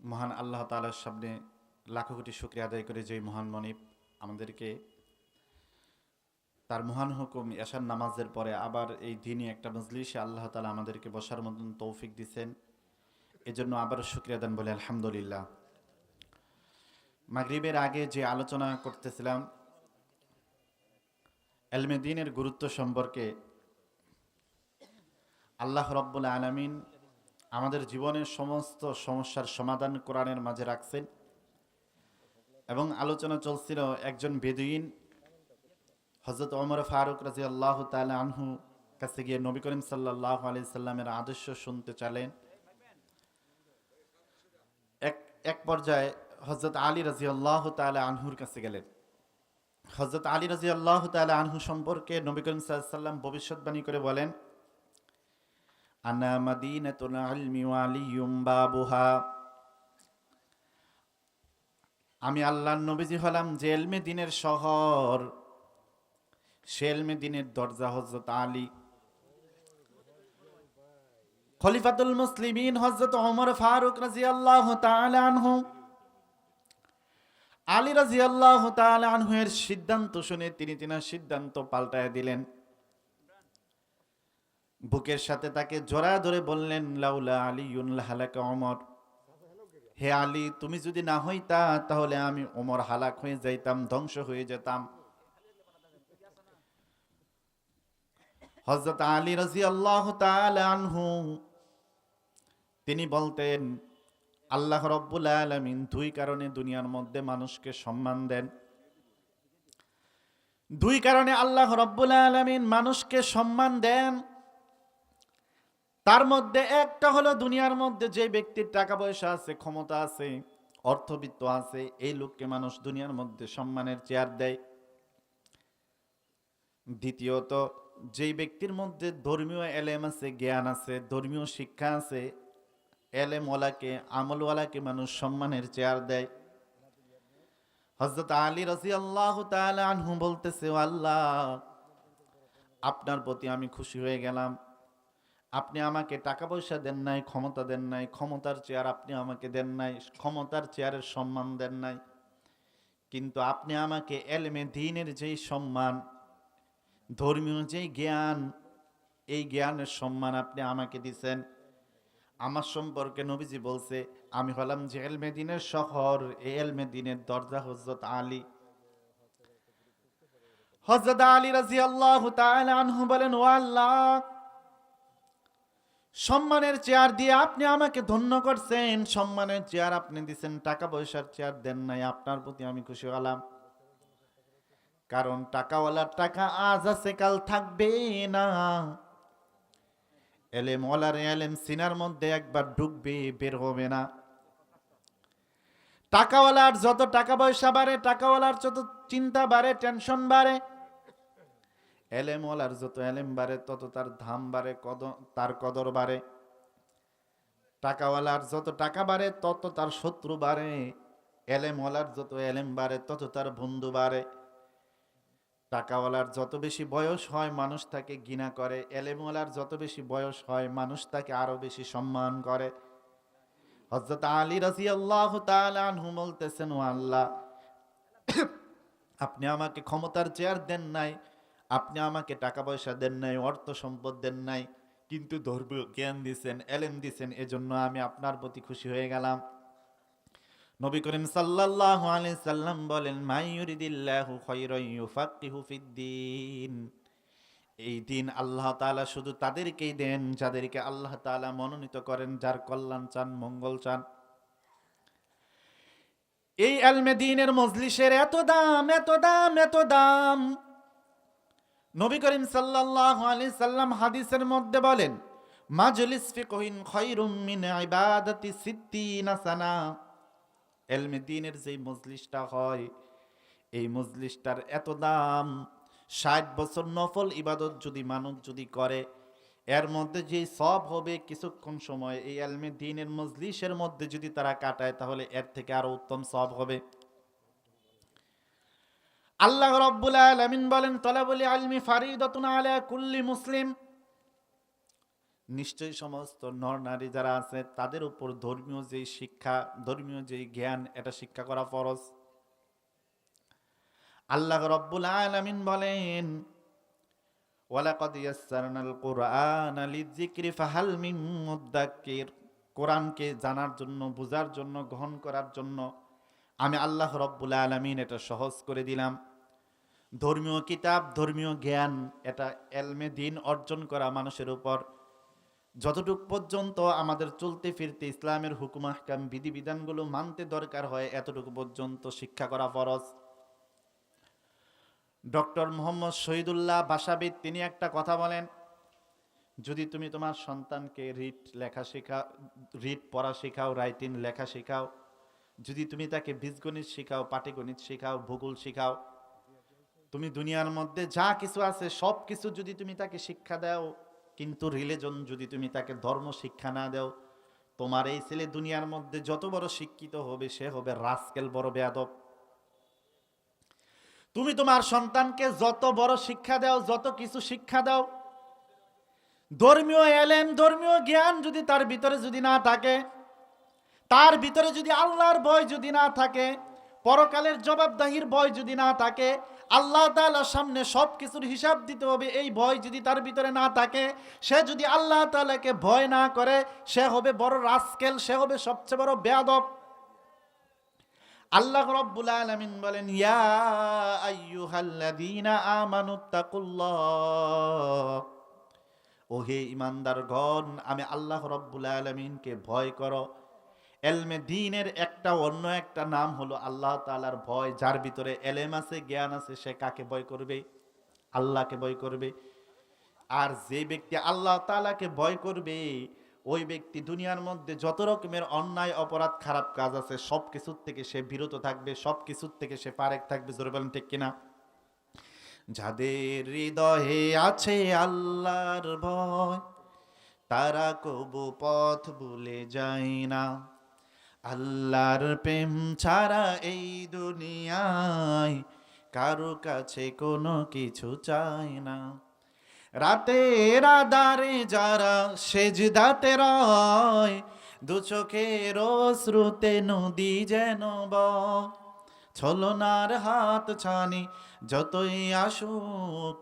মহান আল্লাহ তালার সামনে লাখো কোটি শুক্রিয়া আদায় করে যে মহান মনিব আমাদেরকে তার মহান হুকুম এশার নামাজের পরে আবার এই দিনই একটা মজলিসে আল্লাহ তালা আমাদেরকে বসার মতন তৌফিক দিছেন। এজন্য আবারও শুক্রিয়া দেন বলে আলহামদুলিল্লাহ। মাগরিবের আগে যে আলোচনা করতেছিলাম, এলমে দিনের গুরুত্ব সম্পর্কে আল্লাহ রব্বুল আলমিন আমাদের জীবনের সমস্ত সমস্যার সমাধান কোরআনের মাঝে রাখছেন। এবং আলোচনা চলছিল একজন বেদুইন হজরত ওমর ফারুক রাজি আল্লাহ তালা আনহু কাছে গিয়ে নবী করিম সাল্লাহ আলি সাল্লামের আদর্শ শুনতে চালেন এক এক পর্যায়ে হজরত আলী রাজি আল্লাহ তালা আনহুর কাছে গেলেন। হজরত আলী রাজি আল্লাহ তালা আনহু সম্পর্কে নবী করিম সাল্লাম ভবিষ্যৎবাণী করে বলেন আনা মাদিনাতুল ওয়া আলিয়ুম বাবুহা। আমি আল্লাহর নবীজি হলাম যে এলমে দিনের শহর। সে দিনের দরজা হজরত আলী। খলিফাতুল মুসলিমিন হজরত ওমর ফারুক রাদিয়াল্লাহু তাআলা আনহু। আলী রাদিয়াল্লাহু তাআলা আনহু এর সিদ্ধান্ত শুনে তিনি তিনার সিদ্ধান্ত পাল্টায় দিলেন। বুকের সাথে তাকে জোড়া ধরে বললেন, লাউলা আলী হালাকা অমর হে আলী, তুমি যদি না হইতা, তাহলে আমি ওমর হালাক হয়ে যাইতাম, ধ্বংস হয়ে যেতাম। হজরত আলী রাজি আল্লাহ আনহু, তিনি বলতেন, আল্লাহ রব্বুল আলমিন দুই কারণে দুনিয়ার মধ্যে মানুষকে সম্মান দেন। দুই কারণে আল্লাহ রব্বুল আলমিন মানুষকে সম্মান দেন। মধ্যে একটা হলো দুনিয়ার মধ্যে যে ব্যক্তির টাকা পয়সা আছে, ক্ষমতা আছে, অর্থবিত্ত আছে, এই লোককে মানুষ দুনিয়ার মধ্যে সম্মানের চেয়ার দেয়। দ্বিতীয়ত, যেই ব্যক্তির মধ্যে ধর্মীয় এলেম আছে, জ্ঞান আছে, ধর্মীয় শিক্ষা আছে, এলেমওয়ালাকে, আমলওয়ালাকে মানুষ সম্মানের চেয়ার দেয়। হজরত আলী রাজি আল্লাহ আনহু বলতেছে "ও আল্লাহ, আপনার প্রতি আমি খুশি হয়ে গেলাম। আপনি আমাকে টাকা পয়সা দেন নাই, ক্ষমতা দেন নাই, ক্ষমতার চেয়ার আপনি আমাকে দেন নাই, ক্ষমতার চেয়ারের সম্মান দেন নাই। কিন্তু আপনি আমাকে এলমে দিনের যেই সম্মান, ধর্মীয় যেই জ্ঞান, এই জ্ঞানের সম্মান আপনি আমাকে দিছেন। আমার সম্পর্কে নবীজি বলছে, আমি হলাম যে এলমে দিনের শহর, এই এলমে দিনের দরজা হজরত আলী। হজরত আলী রাজি আল্লাহ বলেন, ও আল্লাহ সম্মানের চেয়ার দিয়ে আপনি আমাকে ধন্য করছেন। সম্মানের চেয়ার আপনি দিচ্ছেন টাকা পয়সার চেয়ার দেন নাই, আপনার প্রতি আমি খুশি হলাম। কারণ টাকাওয়ালার টাকা আজ আছে, কাল থাকবে না। এলেম ওয়ালার এলেম সিনার মধ্যে একবার ঢুকবে, বের হবে না। টাকাওয়ালার যত টাকা পয়সা বাড়ে, টাকাওয়ালার যত চিন্তা বাড়ে, টেনশন বাড়ে এলেম ওয়ালার যত এলেম বাড়ে, তত তার ধাম বাড়ে, কদ, তার কদর বাড়ে। টাকাওয়ালার যত টাকা বাড়ে, তত তার শত্রু বাড়ে। এলেম ওয়ালার যত এলেম বাড়ে, তত তার বন্ধু বাড়ে। টাকাওয়ালার যত বেশি বয়স হয়, মানুষ তাকে ঘৃণা করে। এলেমওয়ালার যত বেশি বয়স হয়, মানুষ তাকে আরও বেশি সম্মান করে। হজরত আলী রাজি আল্লাহ আনহু বলতেছেন, ও আল্লাহ, আপনি আমাকে ক্ষমতার চেয়ার দেন নাই। আপনি আমাকে টাকা পয়সা দেন নাই, অর্থ সম্পদ দেন নাই, কিন্তু ধর্মীয় জ্ঞান দিছেন, এলেম দিছেন, এজন্য আমি আপনার প্রতি খুশি হয়ে গেলাম। নবী করিম সাল্লাল্লাহু আলাইহি সাল্লাম বলেন মাইয়ুরিদিল্লাহু খায়রান ইউফাক্কিহু এই দিন আল্লাহ তাআলা শুধু তাদেরকেই দেন, যাদেরকে আল্লাহ তাআলা মনোনীত করেন, যার কল্যাণ চান, মঙ্গল চান। এই আলমে দিনের মজলিসের এত দাম এত দাম এত দাম নবী করিম সাল্লাল্লাহু আলাইহি সাল্লাম হাদিসের মধ্যে বলেন, মাজলিস ফিকহিন খায়রুম মিন ইবাদাতি সিত্তিনা সানা। এলমে দিনের যেই মজলিসটা হয়, এই মজলিসটার এত দাম, ষাট বছর নফল ইবাদত যদি মানুষ যদি করে, এর মধ্যে যে সব হবে কিছুক্ষণ সময়, এই এলমে দিনের মজলিসের মধ্যে যদি তারা কাটায়, তাহলে এর থেকে আরও উত্তম সব হবে। আল্লাহ রব্বুল আলামিন বলেন, তলাবলি আলমি ফারিদাতুন আলা কুল্লি মুসলিম। নিশ্চয়ই সমস্ত নর নারী যারা আছে, তাদের উপর ধর্মীয় যেই শিক্ষা, ধর্মীয় যেই জ্ঞান, এটা শিক্ষা করা ফরজ। আল্লাহ রব্বুল আলামিন বলেন কোরআনকে জানার জন্য, বোঝার জন্য, গ্রহণ করার জন্য আমি আল্লাহ রব্বুল আলামিন এটা সহজ করে দিলাম। ধর্মীয় কিতাব, ধর্মীয় জ্ঞান, এটা এলমে দিন অর্জন করা মানুষের উপর। যতটুক পর্যন্ত আমাদের চলতে ফিরতে ইসলামের হুকুম, আহকাম, বিধিবিধানগুলো মানতে দরকার হয়, এতটুকু পর্যন্ত শিক্ষা করা ফরজ। ডক্টর মোহাম্মদ শহীদুল্লাহ বাসাবিদ, তিনি একটা কথা বলেন, যদি তুমি তোমার সন্তানকে রিট লেখা শেখা রিট পড়া শেখাও, রাইটিং লেখা শেখাও, যদি তুমি তাকে বীজগণিত শেখাও, পাটিগণিত শেখাও, ভূগোল শেখাও তুমি দুনিয়ার মধ্যে যা কিছু আছে, সব কিছু যদি তুমি তাকে শিক্ষা দাও, কিন্তু রিলিজন যদি তুমি তাকে ধর্ম শিক্ষা না দাও, তোমার এই ছেলে দুনিয়ার মধ্যে যত বড় শিক্ষিত হবে, সে হবে রাস্কেল বড় বেয়াদব। তুমি তোমার সন্তানকে যত বড় শিক্ষা দাও, যত কিছু শিক্ষা দাও, ধর্মীয় এলেম ধর্মীয় জ্ঞান যদি তার ভিতরে যদি না থাকে, তার ভিতরে যদি আল্লাহর ভয় যদি না থাকে, পরকালের জবাবদাহির ভয় যদি না থাকে আল্লাহ তাআলার সামনে সব কিছুর হিসাব দিতে হবে, এই ভয় যদি তার ভিতরে না থাকে, সে যদি আল্লাহ তাআলাকে ভয় না করে, সে হবে বড় রাস্কেল, সে হবে সবচেয়ে বড় বেয়াদব। আল্লাহ রব্বুল আলামিন বলেন, ইয়া আইয়ুহাল্লাযীনা আমানুত্তাকুল্লাহ ওহে ইমানদারগণ, আমি আল্লাহ রব্বুল আলমিনকে ভয় করো। এলমে দিনের একটা, অন্য একটা নাম হলো আল্লাহ তালার ভয়, যার ভিতরে এলেম আছে, জ্ঞান আছে, সে কাকে ভয় করবে? আল্লাহকে ভয় করবে। আর যে ব্যক্তি আল্লাহ তালাকে ভয় করবে, ওই ব্যক্তি দুনিয়ার মধ্যে যত রকমের অন্যায়, অপরাধ, খারাপ কাজ আছে সব কিছুর থেকে সে বিরত থাকবে সব কিছুর থেকে সে পারেক থাকবে। জোরে বলেন ঠিক কিনা? যাদের হৃদয়ে আছে আল্লাহর ভয়, তারা কবু পথ ভুলে যায় না। আল্লাহর প্রেম ছাড়া এই দুনিয়ায় কারও কাছে কোনো কিছু চায় না। রাতের আধারে যারা সেজদাতে রয়, দু চোখের শ্রুতে নদী যেন বয়। ছলনার হাত ছানি যতই আসুক,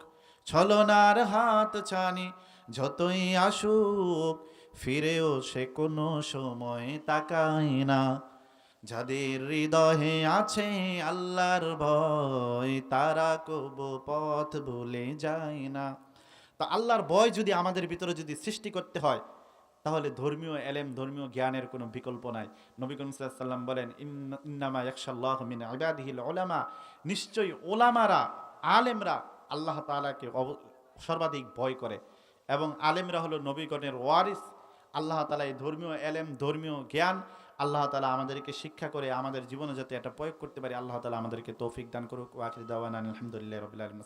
ছলনার হাত ছানি যতই আসুক ফিরেও সে কোনো সময় তাকায় না। যাদের হৃদয়ে আছে আল্লাহর ভয়, তারা কবু পথ ভুলে যায় না। তা আল্লাহর ভয় যদি আমাদের ভিতরে যদি সৃষ্টি করতে হয়, তাহলে ধর্মীয় এলেম, ধর্মীয় জ্ঞানের কোনো বিকল্প নাই। নবী করিম বলেন, "ইন্না- ইন্নামা ইয়াকশাল্লাহু মিন ইবাদিহিল উলামা। নিশ্চয়ই ওলামারা আলেমরা আল্লাহ তাআলাকে অব- সর্বাধিক ভয় করে। এবং আলেমরা হলো নবীগণের ওয়ারিস। আল্লাহ তালা এই ধর্মীয় এলেম, ধর্মীয় জ্ঞান আল্লাহ তালা আমাদেরকে শিক্ষা করে আমাদের জীবনে যাতে একটা প্রয়োগ করতে পারি, আল্লাহ তালা আমাদেরকে তৌফিক দান করুক। ওয়াকির দাওয়ান আলহামদুলিল্লাহ রবিলাম